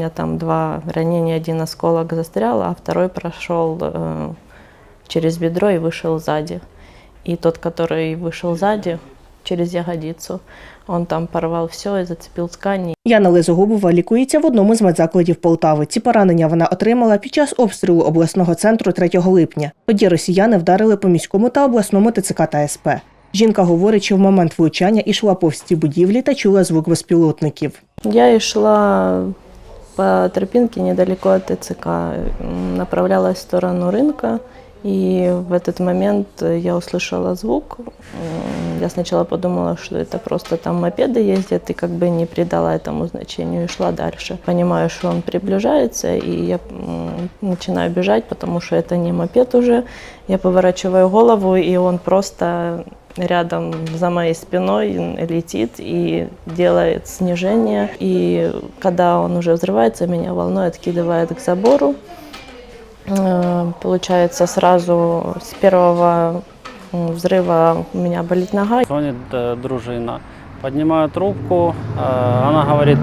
меня там два ранения, один осколок застрял, а второй прошел э, через бедро и вышел сзади. И тот, который вышел сзади, через ягодицу, он там порвал все и зацепил ткани. Яна Лизогубова лікується в одному з медзакладів Полтави. Ці поранення вона отримала під час обстрілу обласного центру 3 липня. Тоді росіяни вдарили по міському та обласному ТЦК та СП. Жінка говорить, що в момент влучання йшла повз ці будівлі та чула звук безпілотників. Я и шла по тропинке недалеко от ТЦК, м, направлялась в сторону рынка, и в этот момент я услышала звук. М, Я сначала подумала, что это просто там мопеды ездят, и как бы не придала этому значению и шла дальше. Понимаю, что он приближается, и я м, начинаю бежать, потому что это не мопед уже. Я поворачиваю голову, и он просто рядом за моей спиной летит и делает снижение. И когда он уже взрывается, меня волной откидывает к забору. Э, Получается, сразу с первого взрыва у меня болит нога. Звонит э, дружина. Поднимаю трубку, э, она говорит,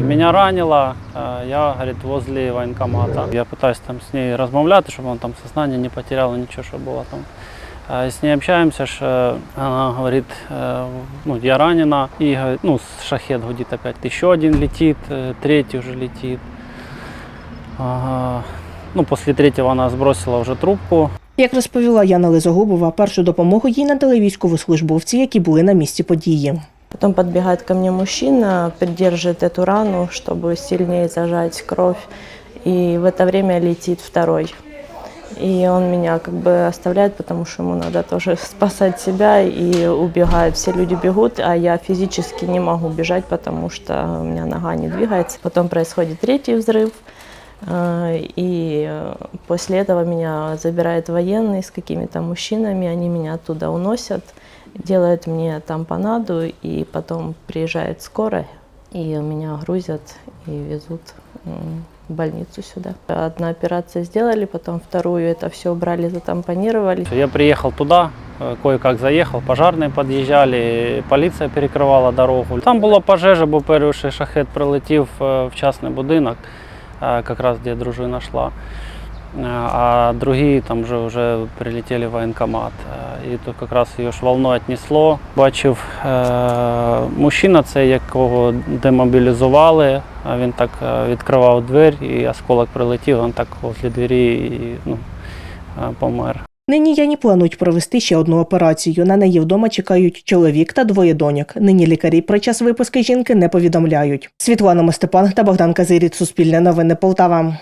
меня ранило, я, говорит, возле военкомата. Я пытаюсь там с ней размовляти, чтобы он там сознание не потерял, ничего, что было там. Э, С ней общаемся, ж, э, она говорит, э, ну, я ранена, и говорит, ну, с шахет гудит опять, еще один летит, э, третий уже летит. Ага. Ну, после третьего она сбросила уже трубку, Як розповіла Яна Лизогубова, першу допомогу їй надали військовослужбовці, які були на місці події. Потом подбегает ко мне мужчина, придерживает эту рану, чтобы сильнее зажать кровь. И в это время летит второй. И он меня как бы оставляет, потому что ему надо тоже спасать себя и убегает. Все люди бегут, а я физически не могу бежать, потому что у меня нога не двигается. Потом происходит третий взрыв. э, И после этого меня забирает военный с какими-то мужчинами, они меня оттуда уносят, делают мне тампонаду, и потом приезжает скорая, и меня грузят и везут в больницу сюда. Одну операцию сделали, потом вторую это все убрали, затампонировали. Я приехал туда, э, кое-как заехал, пожарные подъезжали, полиция перекривала дорогу. Там було пожежа, бо перший шахет прилетів е, в частний будинок, е, якраз де дружина йшла. Е, А другі там вже, вже прилетіли в воєнкомат. Е, І то якраз її ж волною віднесло. Бачив е, мужчина, це якого демобілізували. Він так е, відкривав двері, і осколок прилетів, він так возле двері і ну, е, помер. Нині Яні планують провести ще одну операцію. На неї вдома чекають чоловік та двоє доньок. Нині лікарі про час випуски жінки не повідомляють. Світлана Мостепан та Богдан Казиріт. Суспільне новини Полтава.